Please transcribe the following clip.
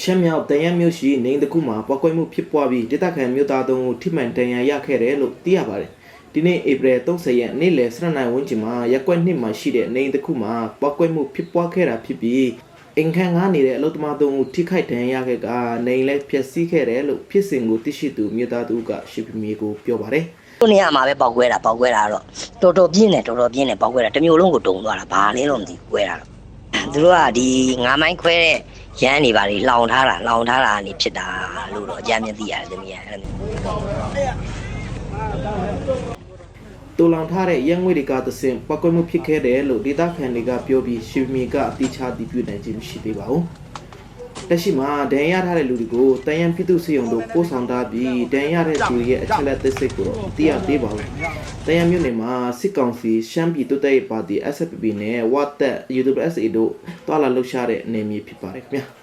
ရှမ်းမြောက်တန်ရမြို့ရှိနေတစ်ခုမှာပောက်ကွဲမှုဖြစ်ပွားပြီးဒေသခံမြို့သားသုံးဦးထိမှန်တန်ရာရခဲ့တယ်လို့သိရပါတယ်။ဒီနေ့ဧပြီ30ရက်နေ့လယ်7:00နာရီဝန်းကျင်မှာရက်ကွက်နှစ်မှာရှိတဲ့နေတစ်ခုမှာပောက်ကွဲမှုဖြစ်ပွားခဲ့တာဖြစ်ပြီးအင်ခန်းကားနေတဲ့အလုတ္တမသုံးဦးထိခိုက်ဒဏ်ရာရခဲ့ကနေလည်းဖျက်ဆီးခဲ့တယ်လို့ဖြစ်စဉ်ကိုသိရှိသူမြို့သားသူကရှိပမီကိုပြောပါတယ်။ခုနေရမှာပဲပေါက်ကွဲတာပေါက်ကွဲတာတော့ တော်တော်ပြင်းတယ်တော်တော်ပြင်းတယ်ပေါက်ကွဲတာတစ်မျိုးလုံးကိုတုံသွားတာဘာလဲတော့မသိဘူးကွဲတာတော့သူတို့ကဒီငါးမိုင်းခွဲတဲ့ရမ်းနေပါလေလောင်ထားတာလောင်ထားတာကနေဖြစ်တာလို့တော့အကြမ်းမြင်သိရတယ်သမီးကအဲ့လိုမျိုးတူလောင်ထားတဲ့ရန်ငွေတွေကသစင်ပောက်ကွဲမှုဖြစ်ခဲ့တယ်လို့ဒေတာခန်တွေကပြောပြီးရှီမီကအတိချာတည်ပြုနိုင်ခြင်းမရှိသေးပါဘူး။ လက်ရှိမှာဒဏ်ရာရထားတဲ့လူတွေကိုတန်ရန်ပြည်သူစေယုံတို့ပို့ဆောင်ထားပြီးဒဏ်ရာရတဲ့သူတွေရဲ့အချက်လက်သစ်စိတ်ကိုတော့မသိရသေးပါဘူး။တန်ရန်မြို့နယ်မှာစစ်ကောင်စီရှမ်းပြည်တိုးတက်ရေးပါတီ SFP နဲ့ဝတ်တက် UWSA တို့တွာလာလှုပ်ရှားတဲ့အနေအမည်ဖြစ်ပါတယ်ခင်ဗျာ။